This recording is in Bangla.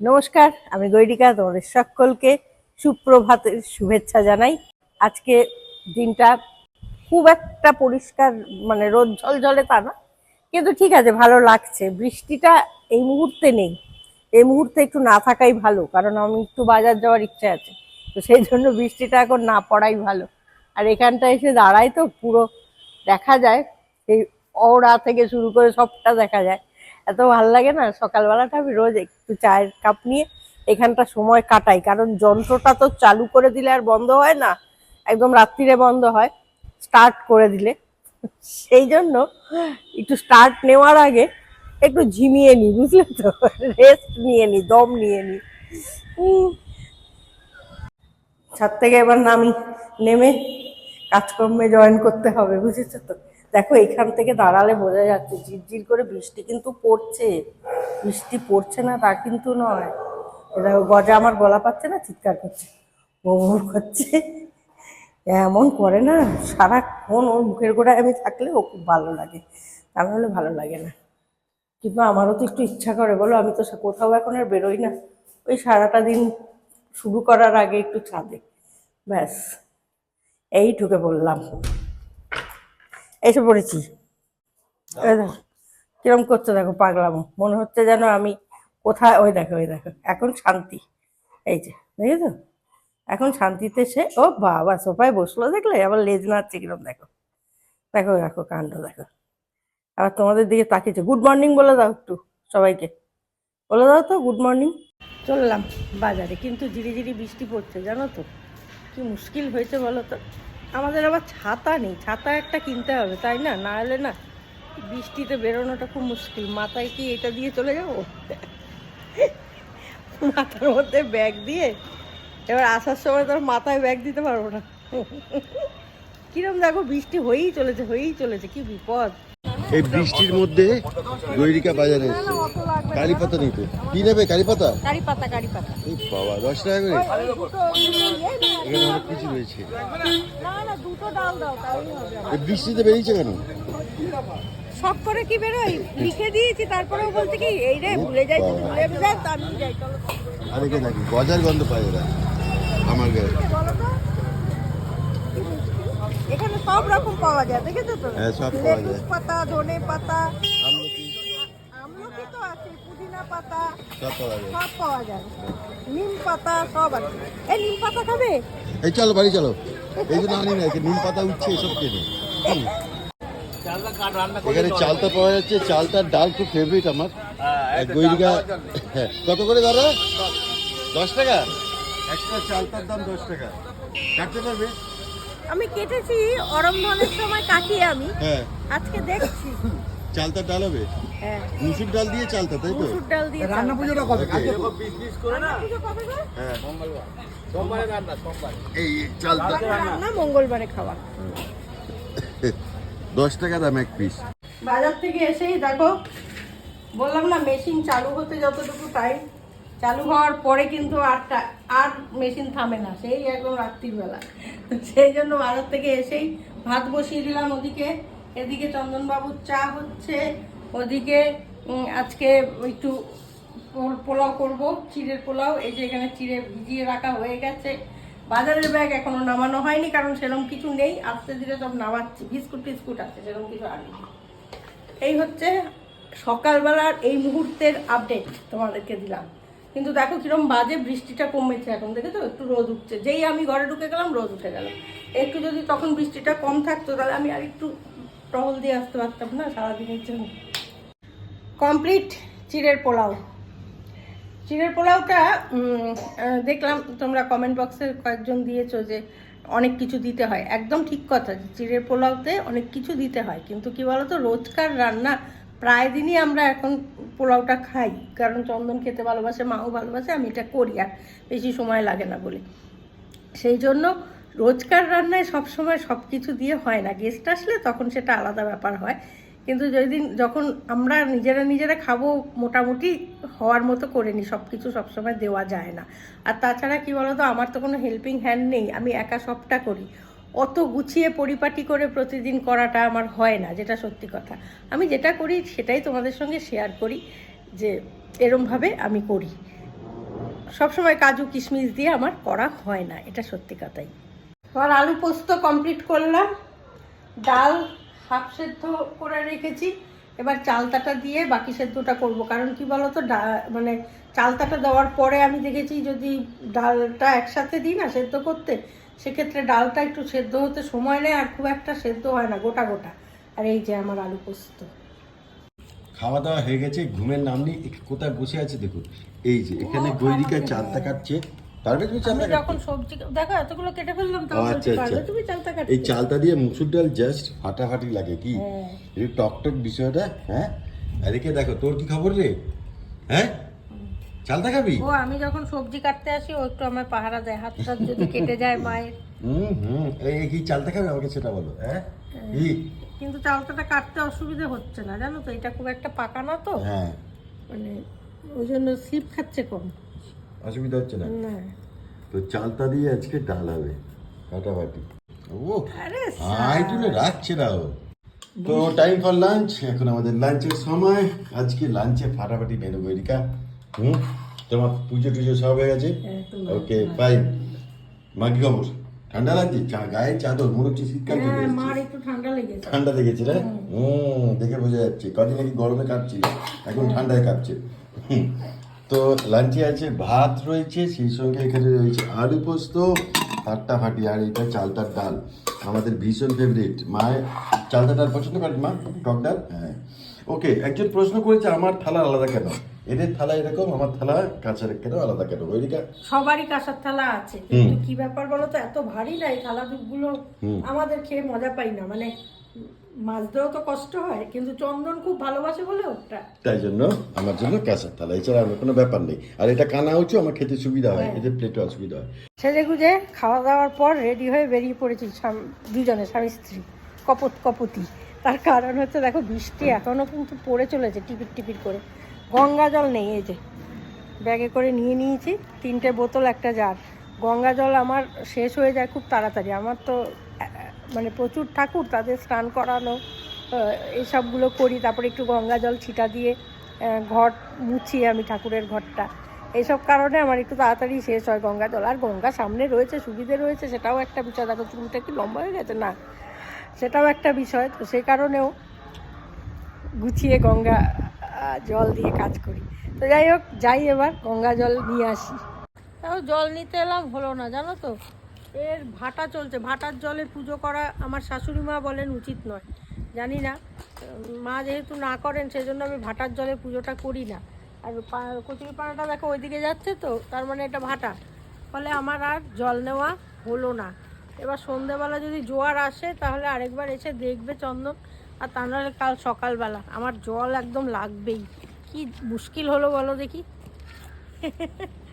নমস্কার, আমি গৈরিকা, তোমাদের সকলকে সুপ্রভাতের শুভেচ্ছা জানাই। আজকে দিনটা খুব একটা পরিষ্কার মানে রোদ ঝলঝলে তা না, কিন্তু ঠিক আছে, ভালো লাগছে। বৃষ্টিটা এই মুহূর্তে নেই। এই মুহূর্তে একটু না থাকাই ভালো, কারণ আমি একটু বাজার যাওয়ার ইচ্ছে আছে। তো সেই জন্য বৃষ্টিটা এখন না পড়াই ভালো। আর এখানটা এসে দাঁড়াই তো পুরো দেখা যায়, এই ওরা থেকে শুরু করে সবটা দেখা যায়। এত ভালো লাগে না, সকালবেলাটা আমি রোজ একটু চায়ের কাপ নিয়ে এখানটা সময় কাটাই। কারণ যন্ত্রটা তো চালু করে দিলে আর বন্ধ হয় না, একদম রাত্রিরে বন্ধ হয় স্টার্ট করে দিলে। সেই জন্য একটু স্টার্ট নেওয়ার আগে একটু ঝিমিয়ে নিই, বুঝলে তো? রেস্ট নিয়ে নিই, দম নিয়ে নিই। ছাদ থেকে এবার নামি নেমে কাজকর্মে জয়েন করতে হবে, বুঝেছ তো? দেখো, এখান থেকে দাঁড়ালে বোঝা যাচ্ছে, ঝিরঝির করে বৃষ্টি কিন্তু পড়ছে। বৃষ্টি পড়ছে না, তা কিন্তু নয়। এটা গজা আমার গলা পাচ্ছে না, চিৎকার করছে বৌর করছে। এমন করে না, সারাক্ষণ ওর মুখের গোড়ায় আমি থাকলে ও খুব ভালো লাগে। তা নাহলে ভালো লাগে না। কিন্তু আমারও তো একটু ইচ্ছা করে, বলো, আমি তো কোথাও এখন আর বেরোই না। ওই সারাটা দিন শুরু করার আগে একটু ছাদে। ব্যাস, এই ঢুকে পড়লাম। এসে পড়েছি। দেখো, কিরম করছে দেখো পাগলামো। মনে হচ্ছে যেন আমি কোথায় ওই দেখো ওই দেখো এখন শান্তি। এই যে দেখেছ? এখন শান্তিতে সে ও বাবা সোফায় বসল দেখলে? আবার লেজ নাড়ছে কিরম দেখো। দেখো দেখো কাণ্ড দেখো। আবার তোমাদের দিকে তাকিয়েছে গুড মর্নিং বলে দাও একটু সবাইকে। বলে দাও তো গুড মর্নিং চললাম বাজারে কিন্তু ধীরে ধীরে বৃষ্টি পড়ছে জানো তো? কি মুশকিল হয়েছে বলো তো? আমাদের আবার ছাতা নেই, ছাতা একটা কিনতে হবে, তাই না? না হলে না বৃষ্টিতে বেরোনোটা খুব মুশকিল। মাথায় কি এটা দিয়ে চলে যাব? মাথার মধ্যে ব্যাগ দিয়ে এবার আসার সময় তোর মাথায় ব্যাগ দিতে পারব না। কিরম দেখো, বৃষ্টি হয়েই চলেছে হয়েই চলেছে, কি বিপদ। এই বৃষ্টির মধ্যে গৈরিকা বাজারে এসছে কারি পাতা নিতে। কি নেবে কারি পাতা কারি পাতা কারি। পাতা এই বাবা দশ টাকা করে এখানে অনেক কিছু রয়েছে। এই বৃষ্টিতে বেরিয়েছে কেন? সব করে কি বেরোই লিখে দিয়েছি তারপরেও বলছে কি এই রে ভুলে যাই যদি ভুলে যাই আমি যাই চলো। আর এখানে নাকি গজার গন্ধ পায় ওরা আমার গায়ে। কি? এখানে সব রকম পাওয়া যায় দেখেছ তো? হ্যাঁ, সব পাওয়া যায়। পাতা ধনে পাতা আমলকি। আমলকি তো আছে পুদিনা পাতা সব পাওয়া যায়। সব পাওয়া যায়। নিম পাতা সব আছে। এই নিম পাতা খাবে? এই চলো বাড়ি চলো। এই জন্য আনি না নিম পাতা উঠছে এসব কেনে। এখানে চালতা পাওয়া যাচ্ছে চালতার ডাল খুব ফেভারিট আমার। এক গৈরিকা হ্যাঁ, কত করে দাদা দশ। টাকা? একটা চালতার দাম দশ টাকা। কাটতে পারবে? আমি কেটেছি অরমধনের সময় কাটি আমি। হ্যাঁ। আজকে দেখছি। চালতার ডাল হবে? হ্যাঁ। মুসুর ডাল দিয়ে চালতা তাই তো? মুসুর ডাল দিয়ে রান্না পুজোটা পুজো কবে গো? হ্যাঁ। এই চালতা রান্না মঙ্গলবারে খাওয়া। দশ টাকা দাম এক পিস বাজার থেকে এসেই দেখো বললাম না মেশিন চালু হতে যতটুকু টাইম চালু হওয়ার পরে কিন্তু আর টা- আর মেশিন থামে না, সেই একদম রাত্রিবেলা। সেই জন্য বাজার থেকে এসেই ভাত বসিয়ে দিলাম ওদিকে। এদিকে চন্দনবাবুর চা হচ্ছে, ওদিকে আজকে একটু পোলাও করব, চিড়ের পোলাও। এই যে এখানে চিড়ে ভিজিয়ে রাখা হয়ে গেছে। বাজারের ব্যাগ এখনও নামানো হয়নি, কারণ সেরকম কিছু নেই। আস্তে ধীরে সব নামাচ্ছি, বিস্কুট টিস্কুট আছে সেরকম কিছু আনি এই হচ্ছে সকালবেলার এই মুহূর্তের আপডেট তোমাদেরকে দিলাম। কিন্তু দেখো কিরম বাজে বৃষ্টিটা কমেছে এখন, দেখেছ? একটু রোদ উঠছে। যেই আমি ঘরে ঢুকে গেলাম, রোদ উঠে গেল। একটু যদি তখন বৃষ্টিটা কম থাকতো, তাহলে আমি আর একটু টহল দিয়ে আসতে পারতাম না সারাদিনের জন্য। কমপ্লিট চিড়ের পোলাও। চিড়ের পোলাওটা দেখলাম তোমরা কমেন্ট বক্সে কয়েকজন দিয়েছ যে অনেক কিছু দিতে হয়। একদম ঠিক কথা যে চিড়ের পোলাওতে অনেক কিছু দিতে হয়, কিন্তু কি বলতো, রোজকার রান্না প্রায় দিনই আমরা এখন পোলাওটা খাই, কারণ চন্দন খেতে ভালোবাসে, মাও ভালোবাসে, আমি এটা করি আর বেশি সময় লাগে না বলে। সেই জন্য রোজকার রান্নায় সব সময় সব কিছু দিয়ে হয় না। গেস্ট আসলে তখন সেটা আলাদা ব্যাপার হয়। কিন্তু যেদিন যখন আমরা নিজেরা নিজেরা খাব, মোটামুটি হওয়ার মতো করে নিই সব কিছু সবসময় দেওয়া যায় না। আর তাছাড়া কি বলতো, আমার তো কোনো হেল্পিং হ্যান্ড নেই, আমি একা সবটা করি। অত গুছিয়ে পরিপাটি করে প্রতিদিন করাটা আমার হয় না, যেটা সত্যি কথা। আমি যেটা করি সেটাই তোমাদের সঙ্গে শেয়ার করি যে এরমভাবে আমি করি। সবসময় কাজু কিশমিশ দিয়ে আমার করা হয় না, এটা সত্যি কথাই। এবার আলু পোস্ত কমপ্লিট করলাম, ডাল হাফ সেদ্ধ করে রেখেছি। এবার চালতাটা দিয়ে বাকি সেদ্ধটা করব, কারণ কি বলতো, ডা- মানে চালতাটা দেওয়ার পরে আমি দেখেছি যদি ডালটা একসাথে দিই না সেদ্ধ করতে সেক্ষেত্রে ডালটা একটু সেদ্ধ হতে সময় নেয় আর খুব একটা সেদ্ধ হয় না গোটা গোটা। আর এই যে আমার আলু পোস্ত। খাওয়া দাওয়া হয়ে গেছে ঘুমের নাম নেই কোথায় বসে আছে দেখুন। এই যে এখানে গৈরিকা চালতা কাটছে। পারবে তুমি আমি যখন সবজি দেখো এতগুলো কেটে ফেললাম আচ্ছা, আচ্ছা। তুমি চালতা কাটতে। এই চালতা দিয়ে মুসুর ডাল জাস্ট ফাটাফাটি লাগে কি? হ্যাঁ। এই টক টক বিষয়টা হ্যাঁ? এদিকে দেখো তোর কি খবর রে? হ্যাঁ? চালতা খাবি ও আমি যখন সবজি কাটতে আসি ও একটু আমার পাহারা দেয় হাতটা যদি কেটে যায় মায়ের। হুম হুম। এই কি চালতা খাবে আমাকে সেটা বলো হ্যাঁ? কি? কিন্তু চালতাটা কাটতে অসুবিধে হচ্ছে না জানো তো এটা খুব একটা পাকা না তো। হ্যাঁ। মানে ওই জন্য স্লিপ খাচ্ছে কম। অসুবিধা হচ্ছে না? না। তো চালতা দিয়ে আজকে ডাল হবে ফাটাফাটি ও আরে আই তুলে রাখছে না ও। তো টাইম ফর লাঞ্চ এখন আমাদের লাঞ্চের সময়। আজকে লাঞ্চে ফাটাফাটি মেনু গৈরিকা হুম তোমার পুজো টুজো সব হয়ে গেছে? হ্যাঁ, ওকে ফাইন মা কি খবর? ঠান্ডা লাগছে? চা গায়ে চাদর মনে হচ্ছে শীতকাল হ্যাঁ ঠান্ডা লেগেছে। না? হুম। দেখে বোঝা যাচ্ছে। কদিন নাকি গরমে কাটছিল এখন ঠান্ডায় কাটছে হুম। তো লাঞ্চে আছে ভাত রয়েছে সেই সঙ্গে এখানে রয়েছে আলু পোস্ত ফাটাফাটি আর এটা চালতার ডাল। আমাদের ভীষণ ফেভারিট মায়ের চালতার ডাল পছন্দ করেন মা টক ডাল? হ্যাঁ। ওকে একজন প্রশ্ন করেছে আমার থালা আলাদা কেন? এদের থালা এরকম আমার থালা কাঁচের কেন আলাদা কেন ওইদিকে সবারই কাঁসার থালা আছে কিন্তু কি ব্যাপার বলো তো এত ভারী না এই থালা গুলো আমাদের খেয়ে মজা পাই না। মানে মাজতেও তো কষ্ট হয় কিন্তু চন্দন খুব ভালোবাসে বলে ওটা। তাই জন্য আমার জন্য কাঁচের থালা এছাড়া আমার কোনো ব্যাপার নেই। আর এটা কানা উঁচু আমার খেতে সুবিধা হয় এদের প্লেটে অসুবিধা হয়। সেজে গুজে খাওয়া দাওয়ার পর রেডি হয়ে বেরিয়ে পড়েছি দুজনে স্বামী স্ত্রী কপত কপতি। তার কারণ হচ্ছে দেখো বৃষ্টি এখনও কিন্তু পড়ে চলেছে টিপির টিপির করে। গঙ্গা জল নেই এই যে। ব্যাগে করে নিয়ে নিয়েছি তিনটে বোতল একটা জার। গঙ্গা জল আমার শেষ হয়ে যায় খুব তাড়াতাড়ি। আমার তো মানে প্রচুর ঠাকুর তাদের স্নান করানো আহ, এইসবগুলো করি। তারপরে একটু গঙ্গা জল ছিটা দিয়ে ঘর মুছি আমি ঠাকুরের ঘরটা এইসব কারণে আমার একটু তাড়াতাড়ি শেষ হয় গঙ্গা জল। আর গঙ্গা সামনে রয়েছে সুবিধে রয়েছে সেটাও একটা বিষয়। দেখো চুলটা কি লম্বা হয়ে গেছে? না সেটাও একটা বিষয়। তো সেই কারণেও গুছিয়ে গঙ্গা জল দিয়ে কাজ করি। তো যাই হোক, যাই এবার, গঙ্গা জল নিয়ে আসি। তাও জল নিতে এলাম, হলো না, জানো তো? এর ভাটা চলছে। ভাটার জলে পুজো করা আমার শাশুড়ি মা বলেন উচিত নয়। জানি না, মা যেহেতু না করেন, সেজন্য আমি ভাটার জলে পুজোটা করি না। আর পা- কচুরি পানাটা দেখো, ওইদিকে যাচ্ছে তো, তার মানে এটা ভাটা। ফলে আমার আর জল নেওয়া হলো না। এবার সন্ধেবেলা যদি জোয়ার আসে, তাহলে আরেকবার এসে দেখবে চন্দন। আর তা নাহলে কাল সকালবেলা। আমার জল একদম লাগবেই। কি মুশকিল হলো বলো দেখি?